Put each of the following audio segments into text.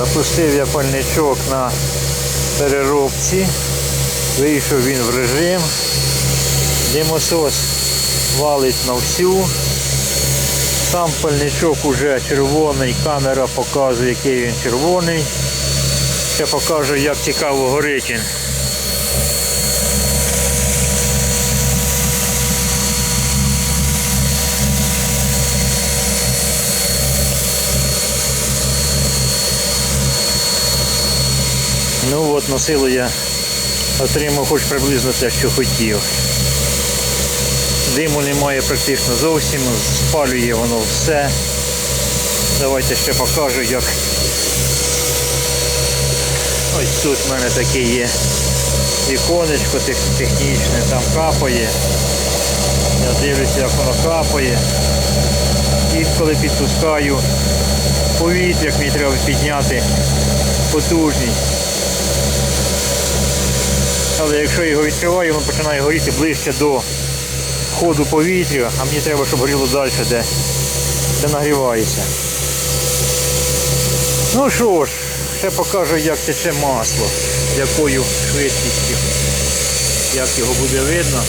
Запустив я пальничок на переробці. Вийшов він в режим. Димосос валить на всю. Сам пальничок уже червоний, камера показує, який він червоний. Ще покажу, як цікаво горить він. Ну от на силу я отримав хоч приблизно те, що хотів. Диму немає практично зовсім, спалює воно все. Давайте ще покажу, як ось тут в мене таке є віконечко технічне, там капає. Я дивлюся, як воно капає. І коли підпускаю повітря, як мені треба підняти потужність. Але якщо його відкриваю, воно починає горіти ближче до ходу повітря, а мені треба, щоб горіло далі, де, де нагрівається. Ну що ж, ще покажу, як тече масло, з якою швидкістю, як його буде видно.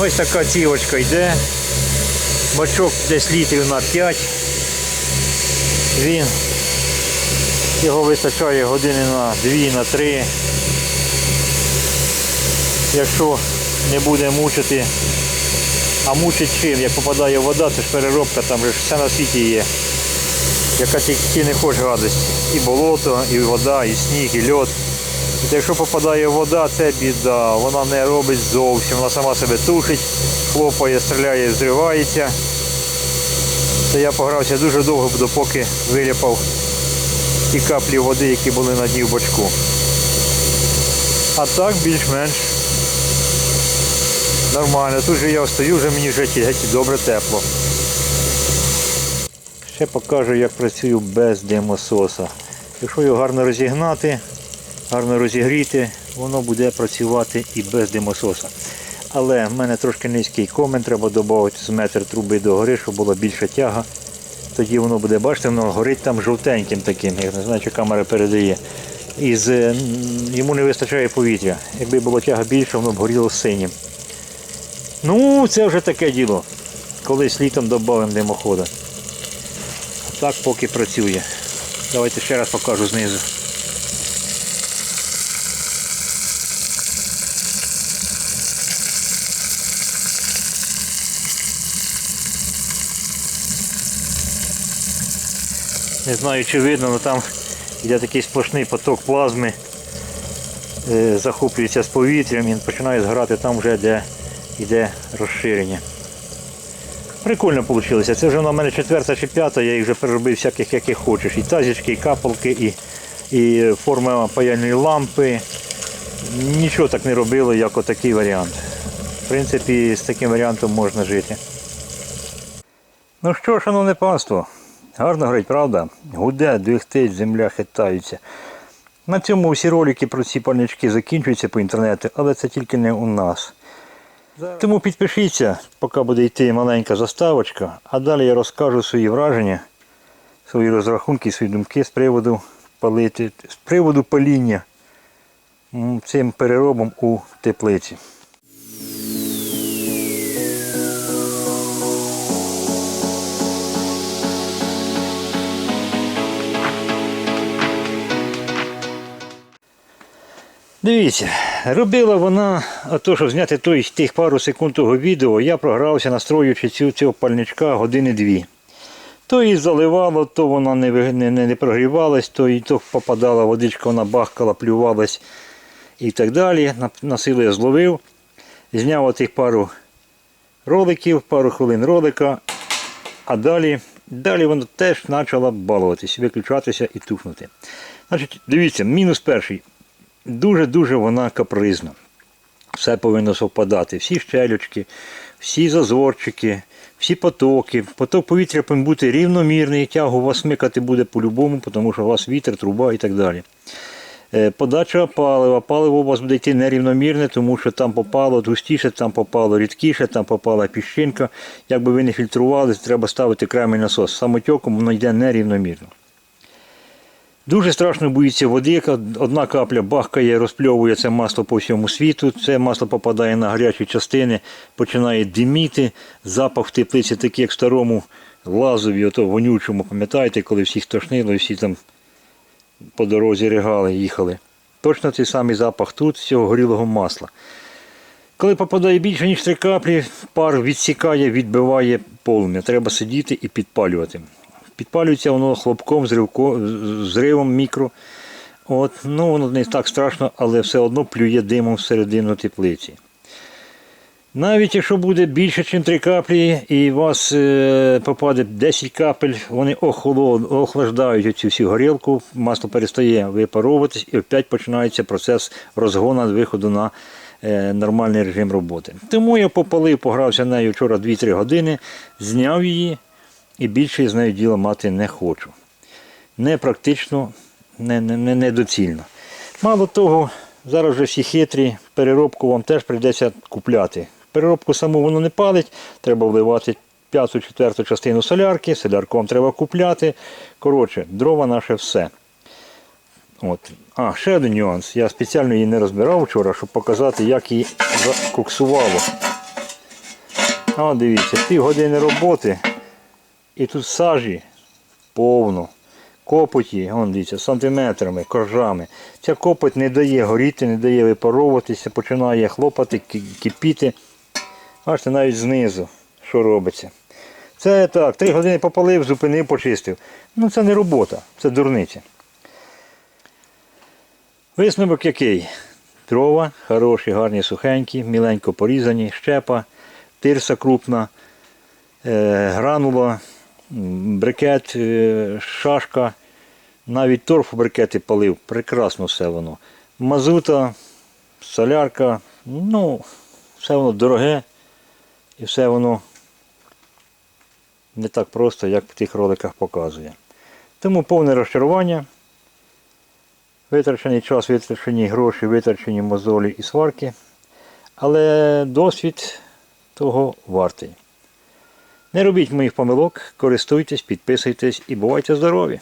Ось така цівочка йде. Бачок десь літрів на 5. Він його вистачає години на 2, на 3. Якщо не буде мучити, а мучить чим, як попадає вода, це ж переробка, там ж все на світі є. Яка тільки не хоче радості. І болото, і вода, і сніг, і льод. От якщо попадає вода, це біда. Вона не робить зовсім, вона сама себе тушить, хлопає, стріляє, зривається. То я погрався дуже довго, допоки виляпав ті каплі води, які були на дні в бочку. А так більш-менш нормально. Тут же я стою, вже мені вже геть добре тепло. Ще покажу, як працюю без димососа. Якщо його гарно розігнати, гарно розігріти, воно буде працювати і без димососа. Але в мене трошки низький комен, треба додати з метр труби до гори, щоб була більша тяга. Тоді воно буде, бачите, воно горить там жовтеньким таким, я не знаю, чи камера передає. І з, йому не вистачає повітря. Якби була тяга більша, воно б горіло синім. Ну, це вже таке діло. Колись літом додамо димохода. Так поки працює. Давайте ще раз покажу знизу. Не знаю чи видно, але там йде такий сплошний поток плазми, е, захоплюється з повітрям і починає згорати там вже де йде розширення. Прикольно вийшло. Це вже на мене четверта чи п'ята, я їх вже переробив всяких яких хочеш. І тазічки, і капалки, і, і форма паяльної лампи. Нічого так не робило, як отакий варіант. В принципі, з таким варіантом можна жити. Ну що, шановне панство, гарно грать, правда? Гуде, двигтить, земля хитається. На цьому всі ролики про ці пальнички закінчуються по інтернету, але це тільки не у нас. Тому підпишіться, поки буде йти маленька заставочка, а далі я розкажу свої враження, свої розрахунки, свої думки з приводу палити, з приводу паління цим переробом у теплиці. Дивіться, робила вона, а то, щоб зняти той, тих пару секунд того відео, я програвся, настроюючи цю, цього пальничка години дві. То її заливало, то вона не, не, не, прогрівалась, то, і то попадала водичка, вона бахкала, плювалась і так далі. На, силу я зловив, зняв отих пару роликів, пару хвилин ролика, а далі, далі воно теж почало балуватись, виключатися і тухнути. Значить, дивіться, мінус перший. Дуже-дуже вона капризна. Все повинно совпадати. Всі щелючки, всі зазорчики, всі потоки. Поток повітря повинен бути рівномірний, тягу вас смикати буде по-любому, тому що у вас вітер, труба і так далі. Е, Подача палива. Паливо у вас буде йти нерівномірне, тому що там попало густіше, там попало рідкіше, там попала піщинка. Якби ви не фільтрували, треба ставити окремий насос. Самотьоком воно йде нерівномірно. Дуже страшно боїться води. Одна капля бахкає, розпльовує це масло по всьому світу. Це масло попадає на гарячі частини, починає диміти. Запах в теплиці такий, як в старому лазові, ото вонючому, пам'ятаєте, коли всіх тошнило і всі там по дорозі ригали, їхали. Точно цей самий запах тут, цього горілого масла. Коли попадає більше, ніж три каплі, пар відсікає, відбиває полум'я. Треба сидіти і підпалювати. Підпалюється воно хлопком, зривом мікро. От, ну, воно не так страшно, але все одно плює димом всередину теплиці. Навіть якщо буде більше, ніж 3 каплі, і у вас е, попаде 10 капель, вони охолод, охлаждають цю всю горілку, масло перестає випаровуватись і опять починається процес розгону виходу на е, нормальний режим роботи. Тому я попалив, погрався нею вчора 2-3 години, зняв її і більше з нею діла мати не хочу. Не практично, не, не, не, недоцільно. Мало того, зараз вже всі хитрі, переробку вам теж прийдеться купляти. Переробку саму воно не палить, треба вливати п'яту, четверту частину солярки, солярку вам треба купляти. Коротше, дрова наше все. От. А, ще один нюанс. Я спеціально її не розбирав вчора, щоб показати, як її закоксувало. А, дивіться, пів години роботи. І тут сажі повно. Копоті, вон дивіться, сантиметрами, коржами. Ця копоть не дає горіти, не дає випаровуватися, починає хлопати, кипіти. Бачите, навіть знизу, що робиться. Це так, три години попалив, зупинив, почистив. Ну це не робота, це дурниця. Висновок який? Дрова хороші, гарні, сухенькі, міленько порізані, щепа, тирса крупна, е, гранула, брикет, е, шашка, навіть торф у брикети палив, прекрасно все воно. Мазута, солярка, ну, все воно дороге і все воно не так просто, як в тих роликах показує. Тому повне розчарування. Витрачений час, витрачені гроші, витрачені мозолі і сварки. Але досвід того вартий. Не робіть моїх помилок, користуйтесь, підписуйтесь і бувайте здорові!